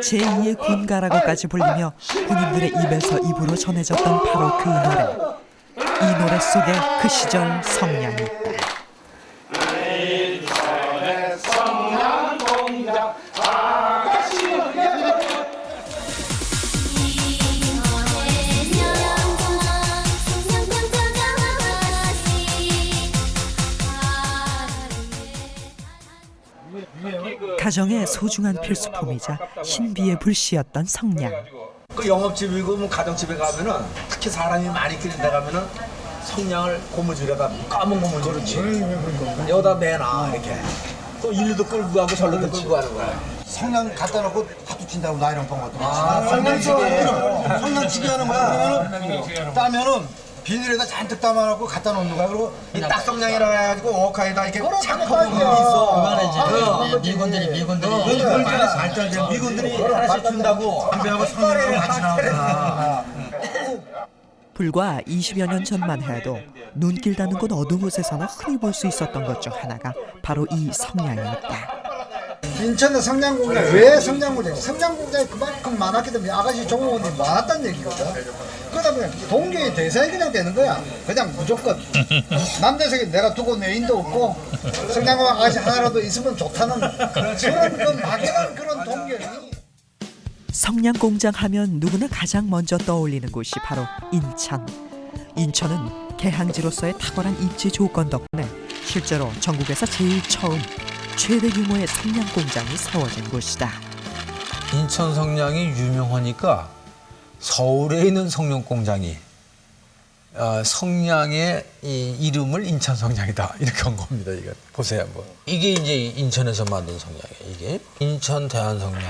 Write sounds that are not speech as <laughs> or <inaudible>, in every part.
제2의 군가라고까지 불리며 군인들의 입에서 입으로 전해졌던 바로 그 노래. 이 노래 속에 그 시절 성량이 있다 가정의 소중한 필수품이자 신비의 불씨였던 성냥. 그 영업집이고 뭐 가정집에 가면은 특히 사람이 많이 끼는 데 가면은 성냥을 고무줄에다 까만 고무줄이지 여기다 매놔 이렇게. 또 일도 끌고 가고 절로도 끌고 가는 거야. 성냥 갖다 놓고 하도 친다고 나이랑 본 것도 아, 성냥치기 성냥치기 하는 거야. 그러면은 따면은 비닐에다 잔뜩 담아놓고 갖다 놓는 거야. 그리고 이 딱성냥이라 해가지고 워카에다 이렇게 착하고 있어. 미군들이 미군들이. 그걸 발달된 미군들이 하나씩 준다고 담배하고 성냥하고 같이 나오잖아 불과 20여 년 전만 해도 눈길 닿는 곳 어두운 곳에서나 흔히 볼 수 있었던 것 중 하나가 바로 이 성냥이었다. 인천의 성냥공장 왜 성냥공장 성냥공장이 그만큼 많았기 때문에 아가씨 종업원이 많았다는 얘기거든. 그러다 보니 동경이 대상이 그냥 되는 거야. 그냥 무조건. <laughs> 남대석에 내가 두고 내 인도 없고 성냥공 아가씨 하나라도 있으면 좋다는 그런 그 막연한 그런 동경이. 성냥 공장 하면 누구나 가장 먼저 떠올리는 곳이 바로 인천. 인천은 개항지로서의 탁월한 입지 조건 덕분에 실제로 전국에서 제일 처음 최대 규모의 성냥 공장이 세워진 곳이다. 인천 성냥이 유명하니까 서울에 있는 성냥 공장이 어, 성냥의 이 이름을 인천 성냥이다 <laughs> 이렇게 한 겁니다. 이거 보세요 한번. 이게 이제 인천에서 만든 성냥이에요. 이게 인천 대한 성냥.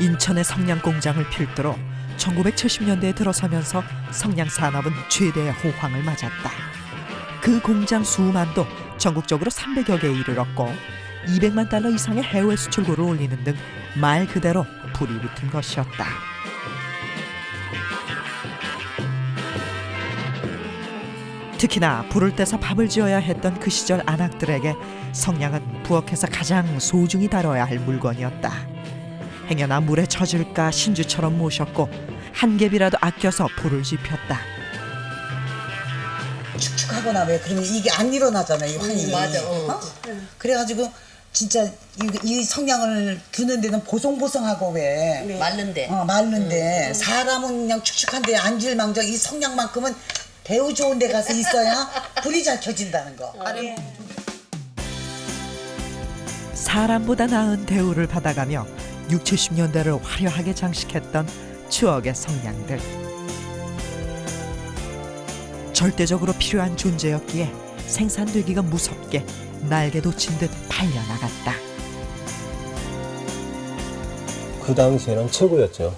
인천의 성냥 공장을 필두로 1970년대에 들어서면서 성냥 산업은 최대의 호황을 맞았다. 그 공장 수만 도 전국적으로 300여 개에 이르렀고 200만 달러 이상의 해외 수출고를 올리는 등 말 그대로 불이 붙은 것이었다. 특히나 불을 떼서 밥을 지어야 했던 그 시절 안악들에게 성냥은 부엌에서 가장 소중히 다뤄야 할 물건이었다. 행여나 물에 젖을까 신주처럼 모셨고 한 갭이라도 아껴서 불을 지폈다. 축축하거나 왜 그러면 이게 안 일어나잖아 이 환이 맞아, 어. 어? 그래가지고 진짜 이, 이 성냥을 두는 데는 보송보송하고 왜 맞는데. 어, 말는데 사람은 그냥 축축한데 앉을망정 이 성냥만큼은 배우 좋은 데 가서 있어야 <laughs> 불이 잘 켜진다는 거 사람보다 나은 대우를 받아가며 6, 70년대를 화려하게 장식했던 추억의 성냥들. 절대적으로 필요한 존재였기에 생산되기가 무섭게 날개 돋친 듯 팔려나갔다. 그 당시에는 최고였죠.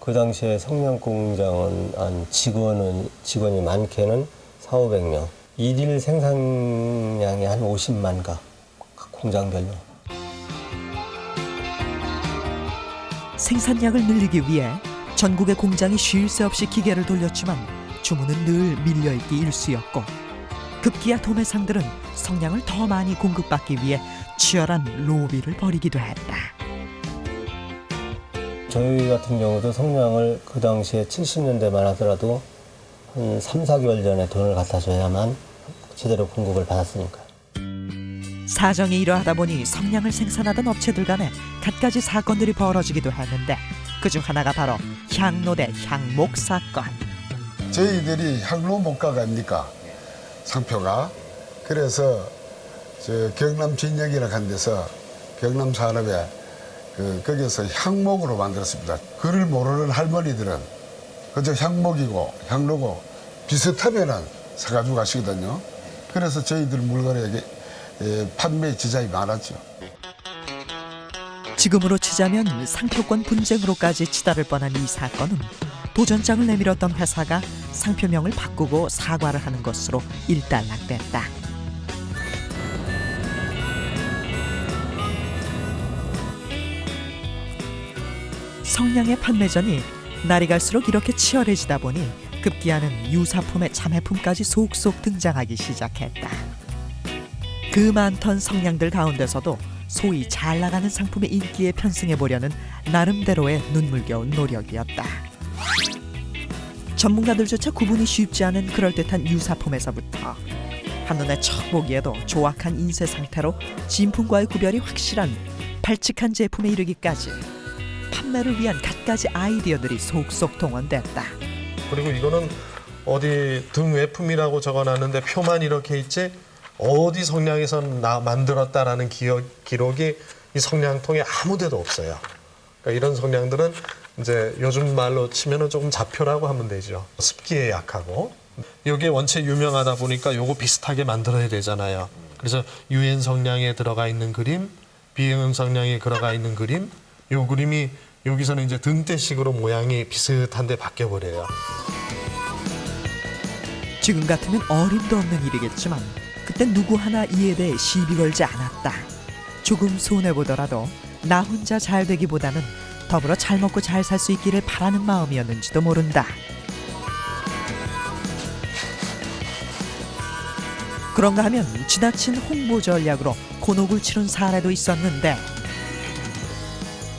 그 당시에 성냥 공장은 한 직원은 직원이 많게는 4, 500명. 일일 생산량이 한 50만 가. 각 공장별로. 생산량을 늘리기 위해 전국의 공장이 쉴 새 없이 기계를 돌렸지만 주문은 늘 밀려있기 일쑤였고 급기야 도매상들은 성냥을 더 많이 공급받기 위해 치열한 로비를 벌이기도 했다. 저희 같은 경우도 성냥을 그 당시에 70년대만 하더라도 한 3, 4개월 전에 돈을 갖다 줘야만 제대로 공급을 받았으니까. 사정이 이러하다 보니 성냥을 생산하던 업체들 간에 갖가지 사건들이 벌어지기도 했는데 그중 하나가 바로 향로대 향목 사건. 저희들이 향로 목가가 아닙니까? 상표가. 그래서 저 경남 진역이라고 한 데서 경남 산업에 그 거기서 향목으로 만들었습니다. 그를 모르는 할머니들은 그저 향목이고 향로고 비슷하면은 사가지고 가시거든요. 그래서 저희들 물건에 예, 판매 지장이 많았죠. 지금으로 치자 따지자면 상표권 분쟁으로까지 치달을 뻔한 이 사건은 도전장을 내밀었던 회사가 상표명을 바꾸고 사과를 하는 것으로 일단락됐다. 성냥의 판매전이 날이 갈수록 이렇게 치열해지다 보니 급기야는 유사품의 자매품까지 속속 등장하기 시작했다. 그 많던 성냥들 가운데서도 소위 잘 나가는 상품의 인기에 편승해 보려는 나름대로의 눈물겨운 노력이었다. 전문가들조차 구분이 쉽지 않은 그럴듯한 유사품에서부터 한눈에 척 보기에도 조악한 인쇄 상태로 진품과의 구별이 확실한 발칙한 제품에 이르기까지 판매를 위한 갖가지 아이디어들이 속속 동원됐다. 그리고 이거는 어디 등 외품이라고 적어놨는데 표만 이렇게 있지 어디 성냥에서 나 만들었다라는 기억, 기록이 이 성냥통에 아무데도 없어요. 그러니까 이런 성냥들은 이제 요즘 말로 치면은 조금 잡표라고 하면 되죠. 습기에 약하고 이게 원체 유명하다 보니까 요거 비슷하게 만들어야 되잖아요. 그래서 유엔 성냥에 들어가 있는 그림, 비행음 성냥에 들어가 있는 그림, 요 그림이 여기서는 이제 등대식으로 모양이 비슷한데 바뀌어 버려요. 지금 같으면 어림도 없는 일이겠지만 그때 누구 하나 이에 대해 시비 걸지 않았다. 조금 손해 보더라도 나 혼자 잘 되기보다는 더불어 잘 먹고 잘 살 수 있기를 바라는 마음이었는지도 모른다. 그런가 하면 지나친 홍보 전략으로 곤혹을 치른 사례도 있었는데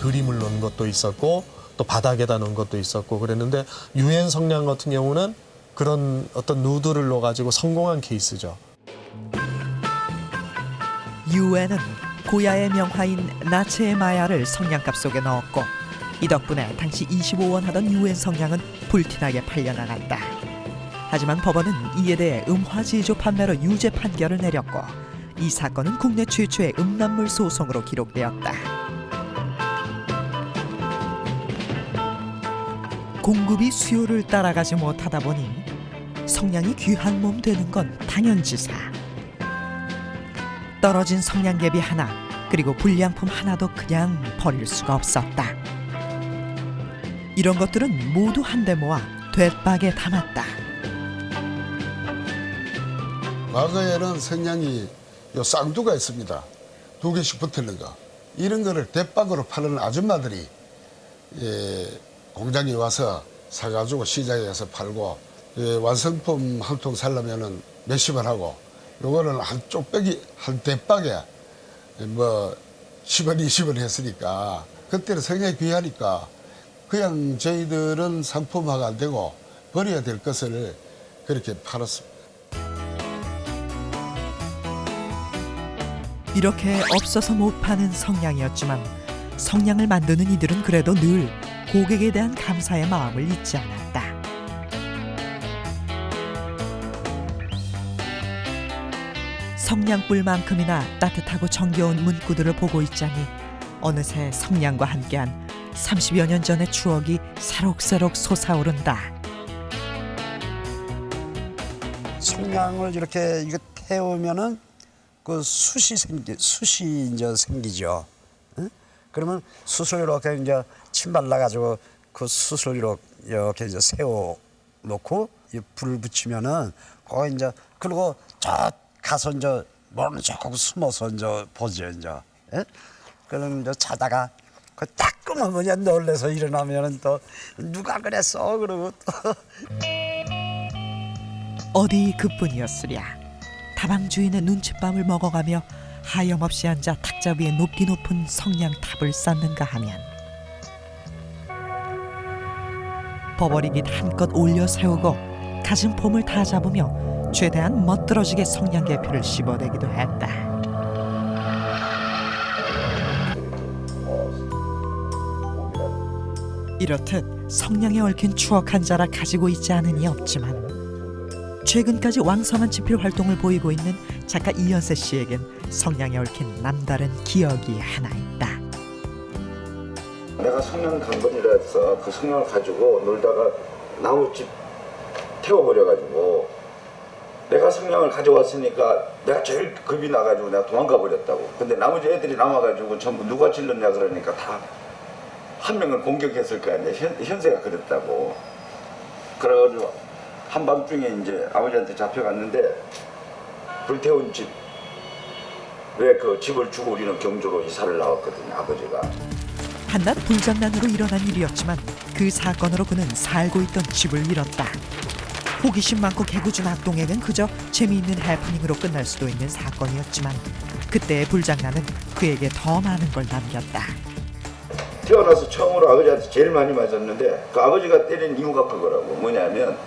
그림을 넣은 것도 있었고 또 바닥에다 넣은 것도 있었고 그랬는데 유엔 성냥 같은 경우는 그런 어떤 누드를 넣어가지고 성공한 케이스죠. 유엔은 고야의 명화인 나체의 마야를 성냥갑 속에 넣었고 이 덕분에 당시 25원 하던 유엔 성냥은 불티나게 팔려나갔다. 하지만 법원은 이에 대해 음화지조 판매로 유죄 판결을 내렸고 이 사건은 국내 최초의 음란물 소송으로 기록되었다. 공급이 수요를 따라가지 못하다 보니 성냥이 귀한 몸 되는 건 당연지사. 떨어진 성냥개비 하나 그리고 불량품 하나도 그냥 버릴 수가 없었다. 이런 것들은 모두 한데 모아 돛박에 담았다. 과거에는 성냥이 요 쌍두가 있습니다. 두 개씩 붙는 거. 이런 거를 대박으로 파는 아줌마들이 예, 공장에 와서 사가지고 시장에 가서 팔고 예, 완성품 한 통 살려면은 몇십 원 하고 요거는 한 쪽배기 한 대박에 뭐 10원 20원 했으니까 그때는 성냥이 귀하니까 그냥 저희들은 상품화가 안 되고 버려야 될 것을 그렇게 팔았습니다. 이렇게 없어서 못 파는 성냥이었지만 성냥을 만드는 이들은 그래도 늘 고객에 대한 감사의 마음을 잊지 않았다. 성냥불만큼이나 따뜻하고 정겨운 문구들을 보고 있자니 어느새 성냥과 함께한 30여 년 전의 추억이 새록새록 솟아오른다. 성냥을 이렇게 이거 태우면은 그 숯이 생기 숯이 이제 생기죠. 응? 그러면 숯을 이렇게 이제 침 발라 가지고 그 숯을 이렇게, 이제 세워 놓고 이 불을 붙이면은 거기 이제 그리고 저 가서 이제 모르는 척하고 숨어서 이제 보죠 이제. 예? 그럼 이제 자다가 그딱 끄면 그냥 놀래서 일어나면은 또 누가 그랬어 그러고 또 어디 그뿐이었으랴. 다방 주인의 눈칫밥을 먹어가며 하염없이 앉아 탁자 위에 높디 높은 성냥탑을 쌓는가 하면 버버리깃 한껏 올려 세우고 가진 폼을 다 잡으며 최대한 멋들어지게 성냥개표를 씹어대기도 했다. 이렇듯 성냥에 얽힌 추억 한 자락 가지고 있지 않은 이 없지만 최근까지 왕성한 집필 활동을 보이고 있는 작가 이연세 씨에겐 성냥에 얽힌 남다른 기억이 하나 있다. 내가 성냥 당번이라 해서 그 성냥을 가지고 놀다가 나무집 태워버려가지고 내가 성냥을 가져왔으니까 내가 제일 겁이 나가지고 내가 도망가 버렸다고. 근데 나머지 애들이 남아가지고 전부 누가 질렀냐 그러니까 다 한 명을 공격했을 거 아니야. 현, 현세가 그랬다고. 그래가지고 한밤중에 이제 아버지한테 잡혀갔는데 불태운 집. 왜 그 집을 주고 우리는 경주로 이사를 나왔거든요. 아버지가. 한낱 불장난으로 일어난 일이었지만 그 사건으로 그는 살고 있던 집을 잃었다. 호기심 많고 개구준 악동에겐 그저 재미있는 해프닝으로 끝날 수도 있는 사건이었지만 그때의 불장난은 그에게 더 많은 걸 남겼다. 태어나서 처음으로 아버지한테 제일 많이 맞았는데 그 아버지가 때린 이유가 그거라고. 뭐냐면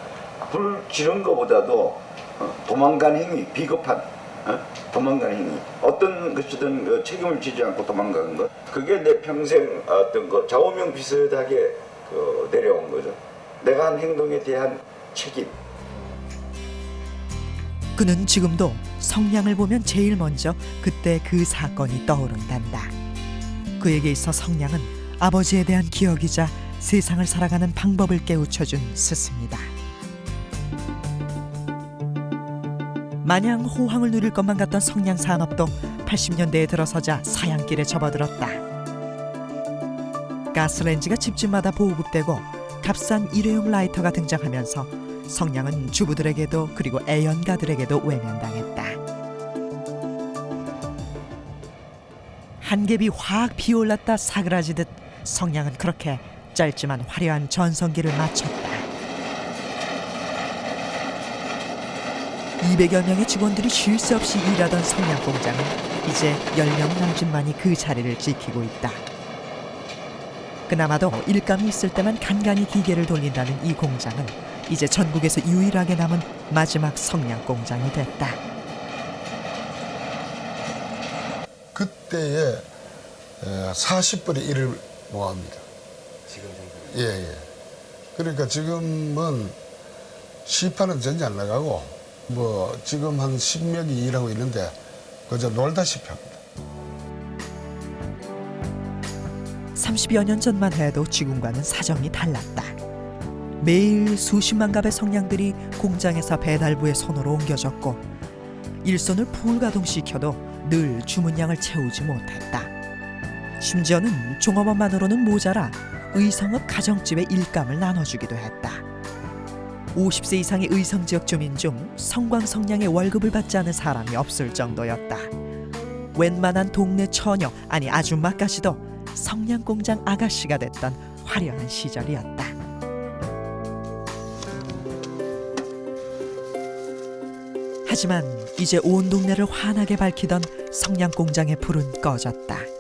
불 지른 거보다도 어, 도망간 행위 비겁한 어? 도망간 행위. 어떤 것이든 그 책임을 지지 않고 도망가는 것. 그게 내 평생 어떤 그 좌우명 비슷하게 그 내려온 거죠. 내가 한 행동에 대한 책임. 그는 지금도 성냥을 보면 제일 먼저 그때 그 사건이 떠오른단다. 그에게 있어 성냥은 아버지에 대한 기억이자 세상을 살아가는 방법을 깨우쳐준 스승이다. 마냥 호황을 누릴 것만 같던 성냥 산업도 80년대에 들어서자 사양길에 접어들었다. 가스렌지가 집집마다 보급되고 값싼 일회용 라이터가 등장하면서 성냥은 주부들에게도 그리고 애연가들에게도 외면당했다. 한겹이 확 피어올랐다 사그라지듯 성냥은 그렇게 짧지만 화려한 전성기를 마쳤다. 200여 명의 직원들이 쉴 새 없이 일하던 성냥 공장은 이제 10명 남짓만이 그 자리를 지키고 있다. 그나마도 일감이 있을 때만 간간히 기계를 돌린다는 이 공장은 이제 전국에서 유일하게 남은 마지막 성냥 공장이 됐다. 그때에 40분의 1을 모합니다. 지금 정도? 예, 예. 그러니까 지금은 시판은 전혀 안 나가고 뭐 지금 한 10명이 일하고 있는데 그저 놀다시피 합니다. 30여 년 전만 해도 지금과는 사정이 달랐다. 매일 수십만 갑의 성냥들이 공장에서 배달부의 손으로 옮겨졌고 일손을 풀가동시켜도 늘 주문량을 채우지 못했다. 심지어는 종업원만으로는 모자라 의성업 가정집의 일감을 나눠주기도 했다. 50세 이상의 의성 지역 주민 중 성광 성냥의 월급을 받지 않은 사람이 없을 정도였다. 웬만한 동네 처녀 아니 아줌마까지도 성냥 공장 아가씨가 됐던 화려한 시절이었다. 하지만 이제 온 동네를 환하게 밝히던 성냥 공장의 불은 꺼졌다.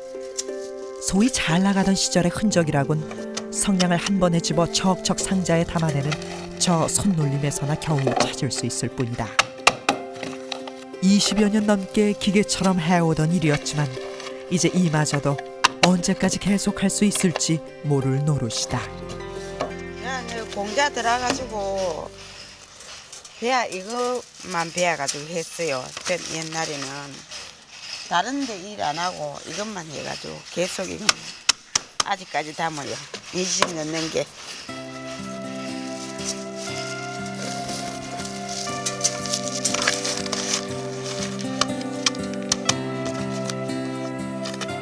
소위 잘 나가던 시절의 흔적이라곤 성냥을 한 번에 집어 척척 상자에 담아내는 저 손놀림에서나 겨우 찾을 수 있을 뿐이다. 20여 년 넘게 기계처럼 해오던 일이었지만 이제 이마저도 언제까지 계속할 수 있을지 모를 노릇이다. 공자 들어가지고 배야 이것만 배워가지고 했어요. 전 옛날에는 다른 데 일 안 하고 이것만 해가지고 계속 아직까지 담아요. 20년 넘는 게.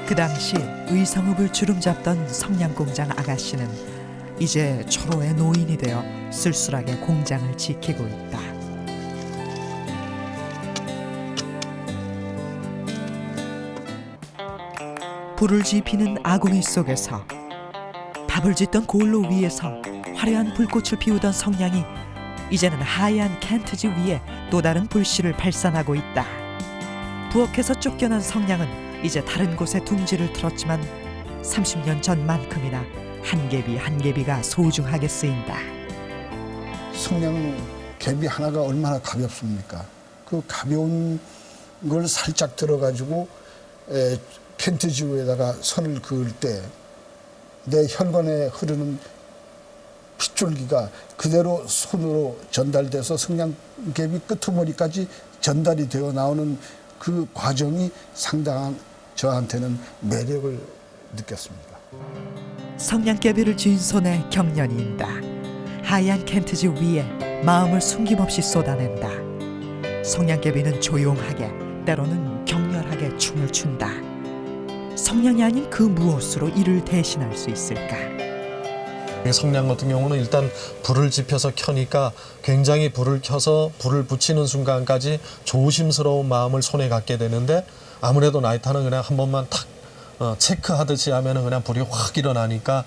그 당시 의성읍을 주름잡던 성냥공장 아가씨는 이제 초로의 노인이 되어 쓸쓸하게 공장을 지키고 있다. 불을 지피는 아궁이 속에서 밥을 짓던 골로 위에서 화려한 불꽃을 피우던 성냥이 이제는 하얀 캔트지 위에 또 다른 불씨를 발산하고 있다. 부엌에서 쫓겨난 성냥은 이제 다른 곳에 둥지를 틀었지만 30년 전만큼이나 한 개비 한 개비가 소중하게 쓰인다. 성냥 갭이 하나가 얼마나 가볍습니까? 그 가벼운 걸 살짝 들어가지고 에, 캔트지우에다가 선을 그을 때 내 혈관에 흐르는 핏줄기가 그대로 손으로 전달돼서 성냥갭이 끄트머리까지 전달이 되어 나오는 그 과정이 상당한 저한테는 매력을 느꼈습니다. 성냥개비를 쥔 손에 경련이 인다. 하얀 캔트지 위에 마음을 숨김없이 쏟아낸다. 성냥개비는 조용하게 때로는 격렬하게 춤을 춘다. 성냥이 아닌 그 무엇으로 이를 대신할 수 있을까? 이 성냥 같은 경우는 일단 불을 지펴서 켜니까 굉장히 불을 켜서 불을 붙이는 순간까지 조심스러운 마음을 손에 갖게 되는데 아무래도 라이터는 그냥 한 번만 탁 어, 체크하듯이 하면은 그냥 불이 확 일어나니까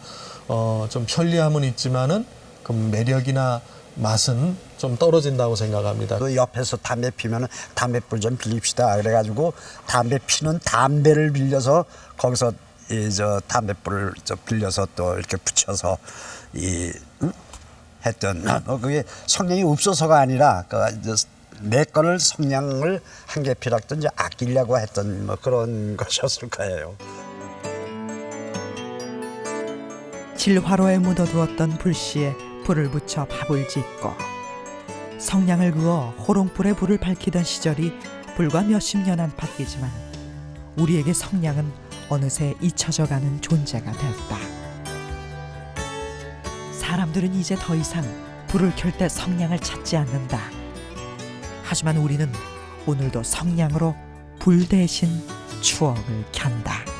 어, 좀 편리함은 있지만은 그 매력이나 맛은 좀 떨어진다고 생각합니다. 또 옆에서 담배 피면은 담배불 좀 빌립시다. 그래가지고 담배 피는 담배를 빌려서 거기서 이 저 담배불을 저 빌려서 또 이렇게 붙여서 이 응? 했던 어, 그게 성냥이 없어서가 아니라 그내 거를 성냥을 한개 이제 아끼려고 했던 뭐 그런 <laughs> 것이었을 거예요. 질화로에 묻어두었던 불씨에 불을 붙여 밥을 짓고 성냥을 그어 호롱불에 불을 밝히던 시절이 불과 몇십 년 안팎이지만 우리에게 성냥은 어느새 잊혀져가는 존재가 됐다. 사람들은 이제 더 이상 불을 켤 때 성냥을 찾지 않는다. 하지만 우리는 오늘도 성냥으로 불 대신 추억을 켠다.